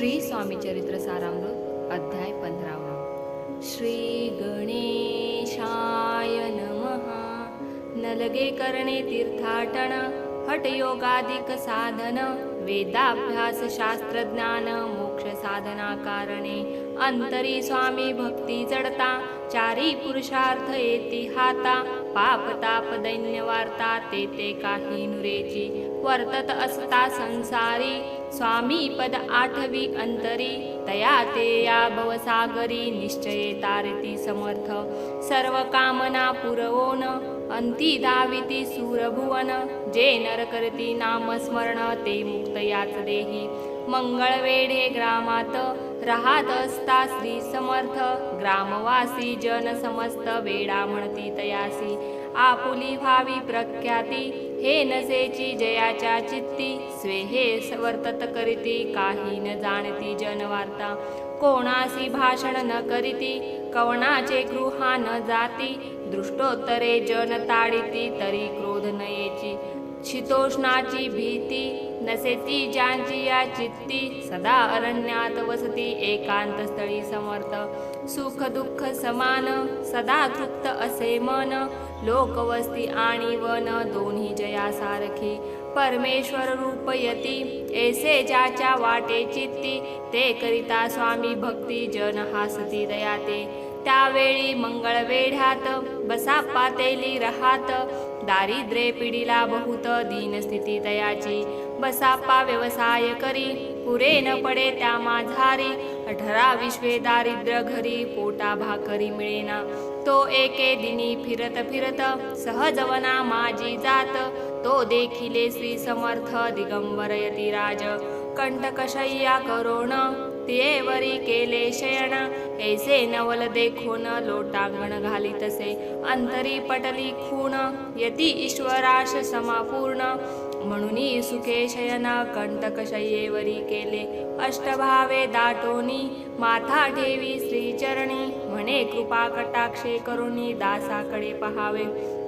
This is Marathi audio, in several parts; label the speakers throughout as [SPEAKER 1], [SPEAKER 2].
[SPEAKER 1] श्री स्वामी चरित्र सारामृत अध्याय पंधरावा. श्री गणेशाय नमः. नलगे करणे तीर्थाटन हटयोगाधिक साधन वेदाभ्यास शास्त्रज्ञान मोक्ष साधना कारणे. अंतरी स्वामी भक्ती जडता चारी पुरुषार्थ येती हाता. पाप ताप दैन्य वार्ता ते ते काही नुरेची. वर्तत असता संसारी. स्वामी पद आठवी अंतरी तया ते या भवसागरी निश्चये तारती समर्थ. सर्व कामना पुरवोन अंती दाविती सूरभुवन. जे नर करती नामस्मरण ते मुक्त याच देही. मंगळवेढे ग्रामात राहत असता श्री समर्थ. ग्रामवासी जन समस्त वेडा म्हणती तयासी. आपुली भावी प्रख्याती हे नसेची जयाच्या चित्ती स्वे हे सवर्तत करीती काही न जाणती जनवार्ता. कोणासी भाषण न करीती कवणाचे गृहा न जाती. दृष्टोत्तरे जन तरी क्रोध नयेची. शीतोष्णाची भीती नसेती ज्यांची या चित्ती सदा अरण्यात वसती एकांत स्थळी समर्थ. सुख दुःख समान सदा तृप्त असे मन. लोकवस्ती आणि वन दोन्ही जया सारखी परमेश्वर रूप यती ऐसे ज्याच्या वाटे चित्ती. ते करिता स्वामी भक्ती जन हासती दयाते. त्यावेळी मंगळवेढ्यात बसा पातेली राहात. दारिद्र्ये पिढीला बहुत दीनस्थिती दयाची. बसापा व्यवसाय करी. पुरे न पडे त्या माझारी अठरा विश्वे दारिद्र्य घरी पोटा भाकरी मिळेना. तो एके दिनी फिरत फिरत सहजवना माझी जात. तो देखिले श्री समर्थ दिगंबर यती राज. कंटकशय्या करोण तियेवरी केले शयण ऐसे नवल देखून लोटांगण घाली तसे अंतरी पटली खूण यती ईश्वराश समापूर्ण. म्हणून सुखे कंटकशय्येवरी केले. अष्टभावे दाटोनी माथा ठेवी श्रीचरणी. म्हणे कृपा कटाक्षे करुणी दासाकडे पहावे.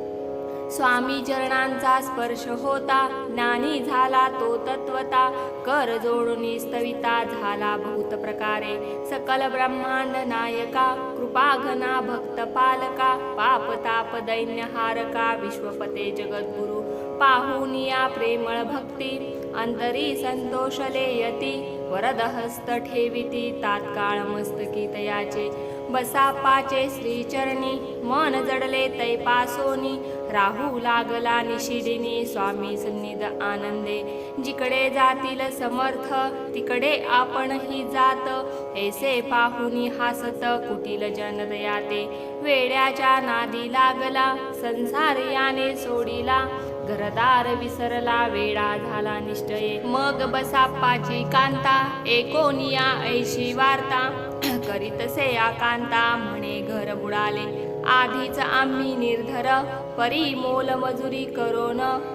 [SPEAKER 1] स्वामी चरणांचा स्पर्श होता ज्ञानी झाला तो तत्वता कर जोडून स्तविता झाला बहुत प्रकारे. सकल ब्रह्मांड नायका कृपाघना भक्त पालका पाप ताप दैन्य हारका विश्वपते जगद्गुरु. पाहुनिया प्रेमळ भक्ती अंतरी संतोषले यती वरदहस्त ठेविती तात्काळ मस्तकी तयाचे. बसापाचे श्रीचरणी मन जडले तैपासोनी. राहू लागला निशिडिनी स्वामी सन्निध आनंदे. जिकडे जातील समर्थ तिकडे आपणही जात. ऐसे पाहुनी हासत कुटील जनदयाते वेड्याच्या नादी लागला संसार याने सोडिला. घरदार विसरला वेळा झाला निष्ठये मग बसाप्पाची कांता एकोनिया ऐशी वार्ता. करीतसे आकांता म्हणे घर बुडाले. आधीच आम्ही निर्धर परी मोल मजुरी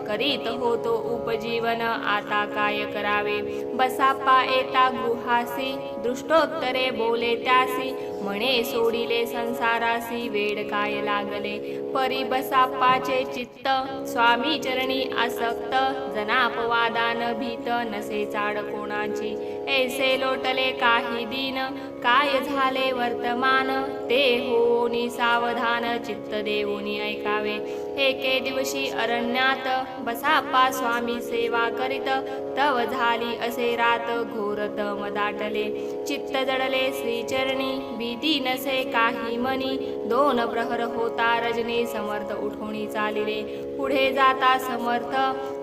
[SPEAKER 1] करीत होतो उपजीवन आता काय करावे? बसापा येता गृहासी दृष्टोत्तरे बोले त्यासी म्हणे सोडिले संसारासी वेड काय लागले? परी बसाप्पाचे चित्त स्वामी चरणी आसक्त जनापवादान भीत नसे चाड कोणाची? ऐसे लोटले काही दिन काय झाले वर्तमान? ते होनी सावधान चित्त देऊनी ऐकावे. morning. एके दिवशी अरण्यात बसाप्पा स्वामी सेवा करीत तव झाली असे रात घोर दम दाटले. चित्त जडले श्रीचरणी भीती नसे काही मनी. दोन प्रहर होता रजनी समर्थ उठोणी चालिले. पुढे जाता समर्थ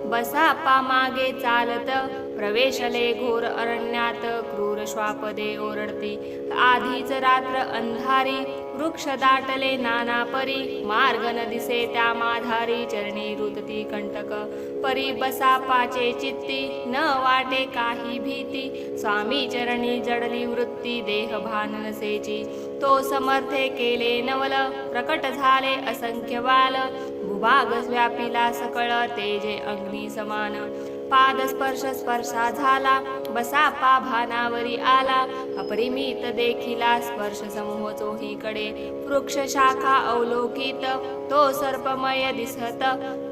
[SPEAKER 1] बसाप्पा मागे चालत. प्रवेशले घोर अरण्यात क्रूर श्वापदे ओरडती. आधीच रात्र अंधारी वृक्ष दाटले नाना परी. मार्ग न दिसे त्या माधारी चरणी रुतती कंटक परी बसापाचे चित्ती न वाटे काही भीती. स्वामी चरणी जडली वृत्ती देह भान नसेची तो समर्थे केले नवल प्रकट झाले असंख्य बाल. भूभाग व्यापिला सकळ तेजे अग्नी समान. पाद स्पर्श स्पर्शा झाला. बसा पाभानावरी आला. अपरिमित देखिला स्पर्श समूह चोहीकडे वृक्ष शाखा अवलोकित. तो सर्पमय दिसत.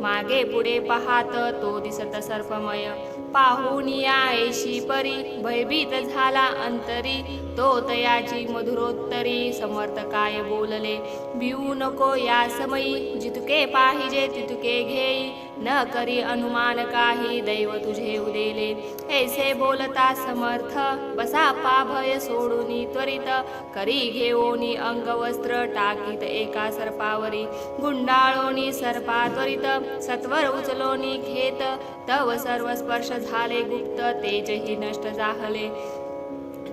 [SPEAKER 1] मागे पुढे पाहात. तो दिसत सर्पमय. पाहून ऐशी परी. भयभीत झाला अंतरी. तो तयाची मधुरोत्तरी. समर्थ काय बोलले? भिऊ नको या समयी. जितके पाहिजे तितके घेई. न करी अनुमान काही दैव तुझे उदेले. ऐसे बोलता समर्थ बसा पाभय सोडूनी त्वरित. करी घेऊनी अंगवस्त्र टाकीत एका सर्पावरी. गुंडाळोनी सर्पा त्वरित सत्वर उचलोनी घेत. तव सर्व स्पर्श झाले गुप्त तेजही नष्ट जाहले.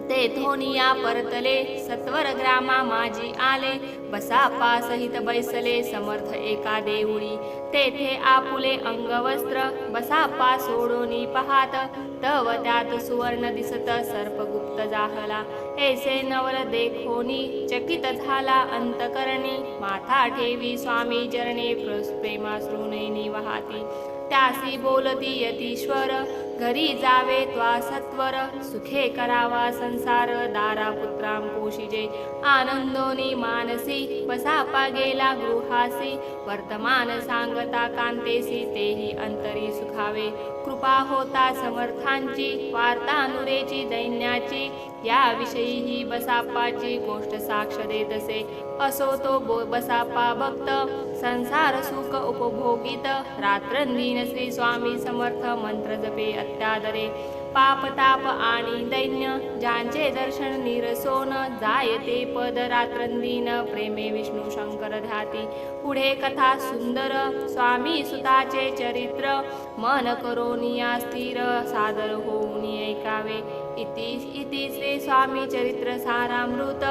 [SPEAKER 1] तेथोनिया परतले. सत्वर ग्रामा माझी आले. बसा पासहित बैसले समर्थ एका देऊळी. तेथे आपुले अंगवस्त्र. बसा पा सोडोनी पाहात तव त्यात सुवर्ण दिसत सर्पगुप्त जाहला. ऐसे नवल देखोनी चकित झाला अंतकरणी. माथा ठेवी स्वामी चरणे प्रेमाश्रुनैनी वाहती त्यासी बोलती यतीश्वर. घरी जावे त्वा सत्वर. सुखे करावा संसार. दारा पुत्रां पोषिजे. आनंदोनी मानसी. बसापा गेला गृहासी. वर्तमान सांगता कांतेसी. तेही अंतरी सुखावे. कृपा होता समर्थांची. वार्ता अनुरेची दैन्याची. याविषयी ही बसाप्पाची गोष्ट साक्ष देत असे. असो तो बो बसाप्पा भक्त संसार सुख उपभोगित रात्रंदिन श्री स्वामी समर्थ मंत्र जपे अत्यादरे. पाप ताप आणि दैन्य ज्यांचे दर्शन निरसोन जायते पद रात्रंदिन प्रेमे विष्णू शंकर ध्याती. पुढे कथा सुंदर स्वामी सुताचे चरित्र मन करोनिया स्थिर सादर होऊन ऐकावे. इति इति श्री स्वामी चरित्र सारामृत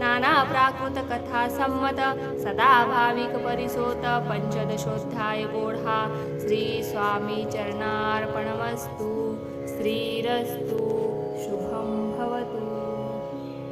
[SPEAKER 1] नाना प्राकृत कथा संमत सदा भाविक परिसोत गोढा श्री स्वामी चरणार्पणमस्तु श्रीरस्तु।